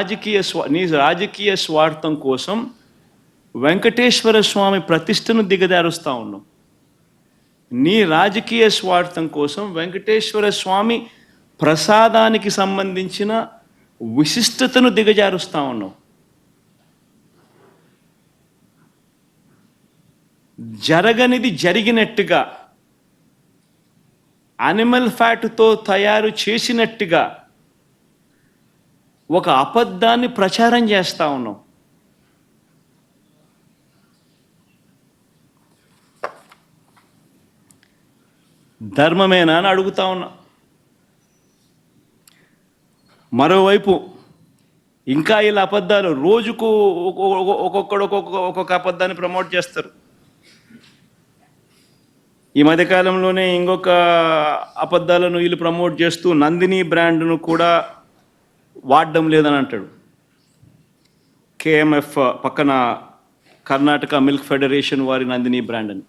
రాజకీయ స్వా నీ రాజకీయ స్వార్థం కోసం వెంకటేశ్వర స్వామి ప్రతిష్టను దిగదారుస్తా ఉన్నావు నీ రాజకీయ స్వార్థం కోసం వెంకటేశ్వర స్వామి ప్రసాదానికి సంబంధించిన విశిష్టతను దిగజారుస్తా ఉన్నావు జరగనిది జరిగినట్టుగా అనిమల్ ఫ్యాట్తో తయారు చేసినట్టుగా ఒక అబద్ధాన్ని ప్రచారం చేస్తూ ఉన్నాం. ధర్మమేనా అని అడుగుతా ఉన్నా. మరోవైపు ఇంకా ఇలా అబద్ధాలు రోజుకు ఒక్కొక్కడు ఒక్కొక్క ఒక్కొక్క అబద్ధాన్ని ప్రమోట్ చేస్తారు. ఈ మధ్యకాలంలోనే ఇంకొక అబద్ధాలను వీళ్ళు ప్రమోట్ చేస్తూ నందిని బ్రాండ్ను కూడా వాడడం లేదని అంటాడు. కేఎంఎఫ్ పక్కన కర్ణాటక మిల్క్ ఫెడరేషన్ వారి నందిని బ్రాండ్ అని.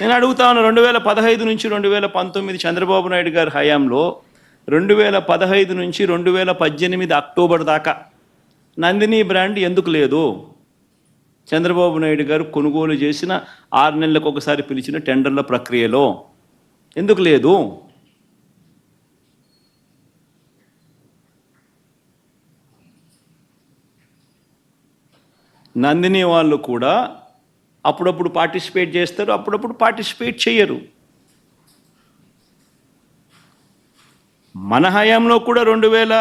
నేను అడుగుతాను రెండు వేల పదహైదు నుంచి రెండు వేల పంతొమ్మిది చంద్రబాబు నాయుడు గారి హయాంలో రెండు వేల పదహైదు నుంచి రెండు వేల పద్దెనిమిది అక్టోబర్ దాకా నందిని బ్రాండ్ ఎందుకు లేదు? చంద్రబాబు నాయుడు గారు కొనుగోలు చేసిన ఆరు నెలలకు ఒకసారి పిలిచిన టెండర్ల ప్రక్రియలో ఎందుకు లేదు? నందిని వాళ్ళు కూడా అప్పుడప్పుడు పార్టిసిపేట్ చేస్తారు అప్పుడప్పుడు పార్టిసిపేట్ చేయరు మన హయాంలో కూడా రెండు వేల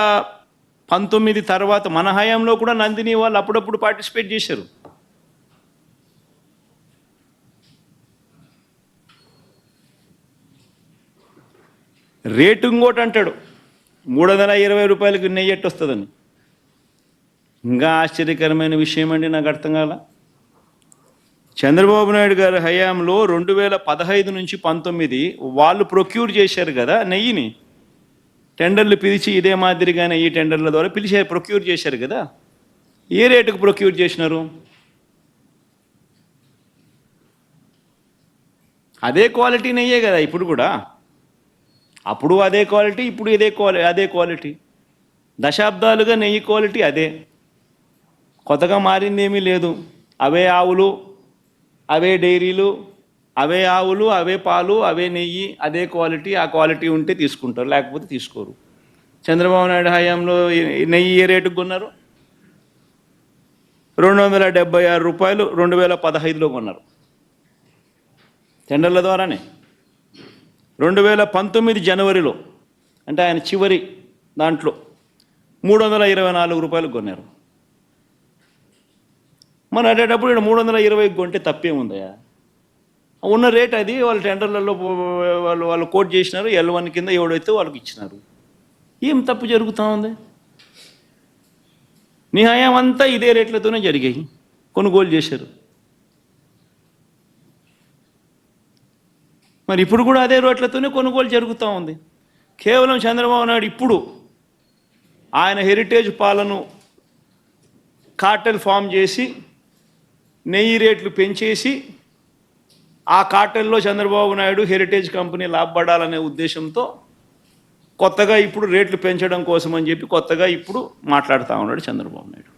పంతొమ్మిది తర్వాత మన హయాంలో కూడా నందిని వాళ్ళు అప్పుడప్పుడు పార్టిసిపేట్ చేశారు. రేటు ఇంకోటి అంటాడు. మూడు వందల ఇరవై రూపాయలకు నెయ్యి ఎట్టు వస్తుందని ఇంకా ఆశ్చర్యకరమైన విషయం అండి నాకు అర్థం కాల. చంద్రబాబు నాయుడు గారి హయాంలో రెండు వేల పదహైదు నుంచి పంతొమ్మిది వాళ్ళు ప్రొక్యూర్ చేశారు కదా నెయ్యిని. టెండర్లు పిలిచి ఇదే మాదిరిగానే ఈ టెండర్ల ద్వారా పిలిచి ప్రొక్యూర్ చేశారు కదా. ఏ రేటుకు ప్రొక్యూర్ చేసినారు? అదే క్వాలిటీ నెయ్యే కదా ఇప్పుడు కూడా. అప్పుడు అదే క్వాలిటీ ఇప్పుడు ఇదే క్వాలి అదే క్వాలిటీ. దశాబ్దాలుగా నెయ్యి క్వాలిటీ అదే. కొత్తగా మారింది ఏమీ లేదు. అవే ఆవులు అవే డైరీలు అవే ఆవులు అవే పాలు అవే నెయ్యి అదే క్వాలిటీ ఆ క్వాలిటీ ఉంటే తీసుకుంటారు లేకపోతే తీసుకోరు. చంద్రబాబు నాయుడు హయాంలో నెయ్యి ఏ రేటుకు కొన్నారు? రెండు వందల డెబ్బై ఆరు రూపాయలు రెండు వేల పదహైదులో కొన్నారు. టెండర్ల ద్వారానే. రెండు వేల పంతొమ్మిది జనవరిలో అంటే ఆయన చివరి దాంట్లో మూడు వందల ఇరవై నాలుగు రూపాయలు కొన్నారు. మరి అడేటప్పుడు ఇక్కడ మూడు వందల ఇరవై కొంటే తప్పే ఉందయా ఉన్న రేట్ అది వాళ్ళు టెండర్లలో వాళ్ళు వాళ్ళు కోట్ చేసినారు ఎల్ వన్ కింద ఎవడైతే వాళ్ళకి ఇచ్చినారు. ఏం తప్పు జరుగుతూ ఉంది? నీ హయాం అంతా ఇదే రేట్లతోనే జరిగాయి. కొనుగోలు చేశారు. మరి ఇప్పుడు కూడా అదే రేట్లతోనే కొనుగోలు జరుగుతూ ఉంది. కేవలం చంద్రబాబు నాయుడు ఇప్పుడు ఆయన హెరిటేజ్ పాలను కార్టెల్ ఫామ్ చేసి నెయ్యి రేట్లు పెంచేసి ఆ కాటల్లో చంద్రబాబు నాయుడు హెరిటేజ్ కంపెనీ లాభపడాలనే ఉద్దేశంతో కొత్తగా ఇప్పుడు రేట్లు పెంచడం కోసం అని చెప్పి కొత్తగా ఇప్పుడు మాట్లాడుతూ ఉన్నాడు చంద్రబాబు నాయుడు.